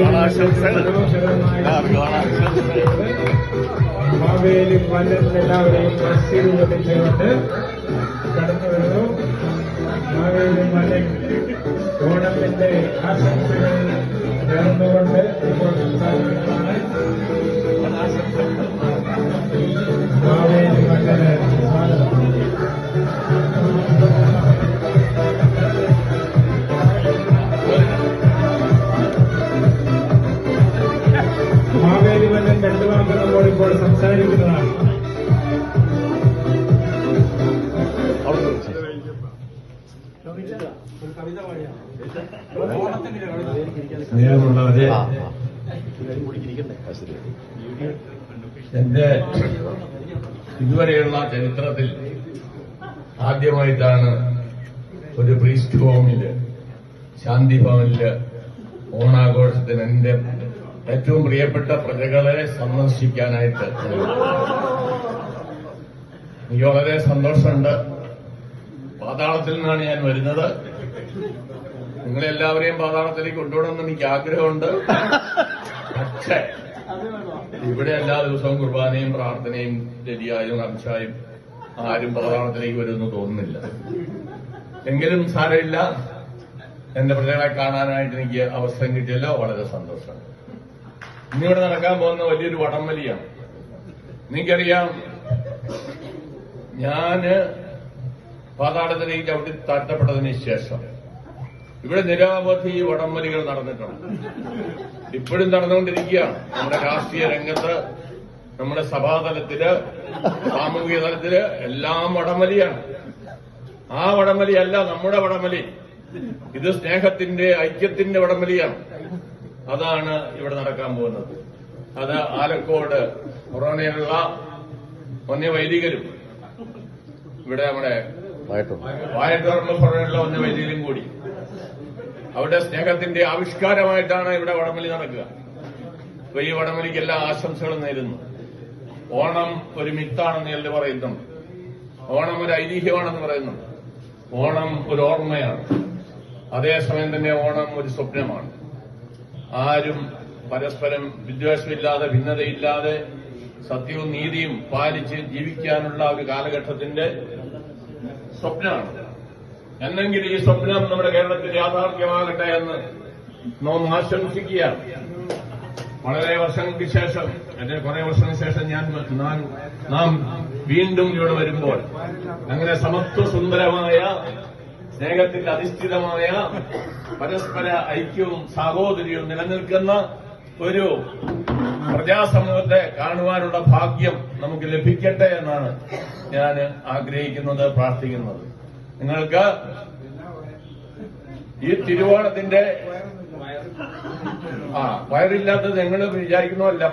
ഓണാശംസകൾ മാവേലി പലരും എല്ലാവരെയും ആശീർവദിച്ചുകൊണ്ട് കടന്നു വരുന്നു മാവേലി മല ഓണത്തിന്റെ ആശംസകൾ നേർന്നുകൊണ്ട് ഇപ്പോൾ ഇപ്പോൾ സംസാരിക്കുന്നതാണ്. സ്നേഹമുള്ളവരെ എന്റെ ഇതുവരെയുള്ള ചരിത്രത്തിൽ ആദ്യമായിട്ടാണ് ഒരു പ്രീസ്റ്റ് ഹോമിൽ ശാന്തി ഭവനിൽ ഓണാഘോഷത്തിന് എന്റെ ഏറ്റവും പ്രിയപ്പെട്ട പ്രജകളെ സന്ദർശിക്കാനായിട്ട്. എനിക്ക് വളരെ സന്തോഷമുണ്ട്. പാതാളത്തിൽ നിന്നാണ് ഞാൻ വരുന്നത്. നിങ്ങളെല്ലാവരെയും പാതാളത്തിലേക്ക് കൊണ്ടുപോകണമെന്ന് എനിക്ക് ആഗ്രഹമുണ്ട്. പക്ഷേ ഇവിടെ എല്ലാ ദിവസവും കുർബാനയും പ്രാർത്ഥനയും രതിയായും അംശായും ആരും പാതാളത്തിലേക്ക് വരുമെന്ന് തോന്നുന്നില്ല. എങ്കിലും സാരമില്ല. എന്റെ പ്രജകളെ കാണാനായിട്ട് എനിക്ക് അവസരം കിട്ടിയല്ലോ. വളരെ സന്തോഷം ഇന്നിവിടെ നടക്കാൻ പോകുന്ന വലിയൊരു വടംവലിയാണ്. നിങ്ങൾക്കറിയാം ഞാൻ പാതാളത്തിലേക്ക് അവിടെ താഴ്ത്തപ്പെട്ടതിന് ശേഷം ഇവിടെ നിരവധി വടംവലികൾ നടന്നിട്ടുണ്ട്. ഇപ്പോഴും നടന്നുകൊണ്ടിരിക്കുകയാണ് നമ്മുടെ രാഷ്ട്രീയ രംഗത്ത് നമ്മുടെ സഭാതലത്തിൽ സാമൂഹിക തലത്തിൽ എല്ലാം വടംവലിയാണ്. ആ വടംവലിയല്ല നമ്മുടെ വടംവലി. ഇത് സ്നേഹത്തിന്റെ ഐക്യത്തിന്റെ വടംവലിയാണ്. അതാണ് ഇവിടെ നടക്കാൻ പോകുന്നത്. അത് ആലക്കോട് കൊറോണയിലുള്ള വന്യവൈദികരും വൈദികരും ഇവിടെ നമ്മുടെ വായത്തോറുള്ള കൊറോണയിലുള്ള വന്യവൈദികരും വൈദികരും കൂടി. അവിടെ സ്നേഹത്തിന്റെ ആവിഷ്കാരമായിട്ടാണ് ഇവിടെ വടമലി നടക്കുക. അപ്പൊ ഈ വടമലിക്ക് എല്ലാ ആശംസകളും നേരുന്നു. ഓണം ഒരു മിത്താണെന്ന് എല്ലാം പറയുന്നുണ്ട്. ഓണം ഒരു ഐതിഹ്യമാണെന്ന് പറയുന്നു ഓണം ഒരു ഓർമ്മയാണ്. അതേസമയം തന്നെ ഓണം ഒരു സ്വപ്നമാണ്. ആരും പരസ്പരം വിദ്വേഷമില്ലാതെ ഭിന്നതയില്ലാതെ സത്യവും നീതിയും പാലിച്ച് ജീവിക്കാനുള്ള ഒരു കാലഘട്ടത്തിന്റെ സ്വപ്നമാണ്. എന്നെങ്കിൽ ഈ സ്വപ്നം നമ്മുടെ കേരളത്തിൽ യാഥാർത്ഥ്യമാകട്ടെ എന്ന് നാം ആശംസിക്കുകയാണ്. വളരെ വർഷങ്ങൾക്ക് ശേഷം എന്റെ കുറെ വർഷങ്ങൾക്ക് ശേഷം ഞാൻ നാം- വീണ്ടും ഇവിടെ വരുമ്പോൾ അങ്ങനെ സമത്വ സുന്ദരമായ സ്നേഹത്തിൽ അധിഷ്ഠിതമായ പരസ്പര ഐക്യവും സാഹോദര്യവും നിലനിൽക്കുന്ന ഒരു പ്രജാസമൂഹത്തെ കാണുവാനുള്ള ഭാഗ്യം നമുക്ക് ലഭിക്കട്ടെ എന്നാണ് ഞാൻ ആഗ്രഹിക്കുന്നത് പ്രാർത്ഥിക്കുന്നത്. നിങ്ങൾക്ക് ഈ തിരുവോണത്തിന്റെ ആ വയറില്ലാത്തത് നിങ്ങൾ വിചാരിക്കുന്നതല്ല